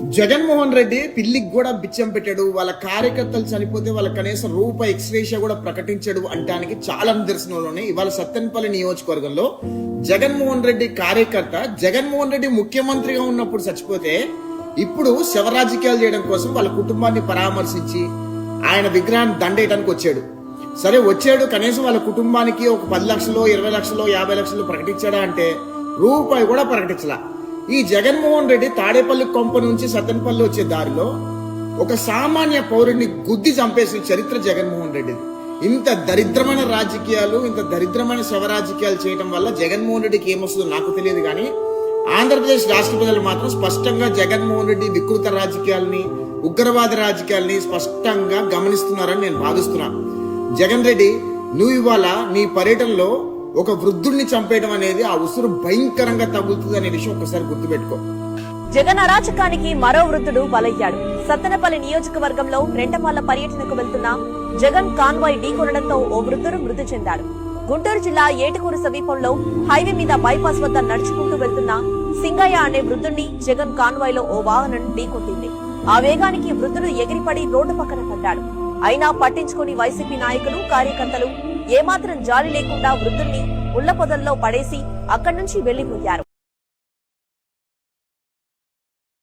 జగన్మోహన్ రెడ్డి పిల్లికి కూడా బిచ్చం పెట్టాడు వాళ్ళ కార్యకర్తలు చనిపోతే వాళ్ళ కనీసం రూపాయి ఎక్స్రేషియా కూడా ప్రకటించాడు అంటానికి చాలా నిదర్శనంలోనే ఇవాళ సత్తెనపల్లి నియోజకవర్గంలో జగన్మోహన్ రెడ్డి కార్యకర్త జగన్మోహన్ రెడ్డి ముఖ్యమంత్రిగా ఉన్నప్పుడు చచ్చిపోతే ఇప్పుడు శవరాజకీయాలు చేయడం కోసం వాళ్ళ కుటుంబాన్ని పరామర్శించి ఆయన విగ్రహాన్ని దండేయడానికి వచ్చాడు. సరే వచ్చాడు కనీసం వాళ్ళ కుటుంబానికి ఒక పది లక్షలు ఇరవై లక్షలు యాభై లక్షలు ప్రకటించాడా అంటే రూపాయి కూడా ప్రకటించలా. ఈ జగన్మోహన్ రెడ్డి తాడేపల్లి కొంప నుంచి సత్తెనపల్లి వచ్చే దారిలో ఒక సామాన్య పౌరుడిని గుద్ది చంపేసిన చరిత్ర జగన్మోహన్ రెడ్డిది. ఇంత దరిద్రమైన రాజకీయాలు ఇంత దరిద్రమైన శవ రాజకీయాలు చేయడం వల్ల జగన్మోహన్ రెడ్డికి ఏమొస్తుందో నాకు తెలియదు కానీ ఆంధ్రప్రదేశ్ రాష్ట్ర ప్రజలు మాత్రం స్పష్టంగా జగన్మోహన్ రెడ్డి వికృత రాజకీయాల్ని ఉగ్రవాద రాజకీయాల్ని స్పష్టంగా గమనిస్తున్నారని నేను భావిస్తున్నాను జగన్ రెడ్డి నువ్వు ఇవాళ నీ పర్యటనలో ఒక వృద్ధుడిని చంపేయడం అనేది ఆ ఉసురు భయంకరంగా తగులుతుంది అనే విషయం ఒకసారి గుర్తుపెట్టుకో. జగన్ అరాచకానికి మరో వృద్ధుడు బలయ్యాడు. సత్తెనపల్లి నియోజకవర్గంలో రెంటపాల పర్యటనకు వెళ్తున్న జగన్ కాన్వాయ్ ఢీకొనడంతో ఓ వృద్ధుడు మృతి చెందాడు. గుంటూరు జిల్లా ఏటుకూరు సమీపంలో హైవే మీద బైపాస్ వద్ద నడుచుకుంటూ వెళ్తున్న సింగయ్య అనే వృద్ధుడిని జగన్ కాన్వాయ్లో ఓ వాహనం ఢీకొట్టింది ఆ వేగానికి వృద్ధుడు ఎగిరిపడి రోడ్డు పక్కన పడ్డాడు. అయినా పట్టించుకుని వైసీపీ నాయకులు కార్యకర్తలు ఏమాత్రం జాలి లేకుండా వృద్ధుల్ని ముళ్ళ పొదల్లో పడేసి అక్కడి నుంచి వెళ్ళిపోయారు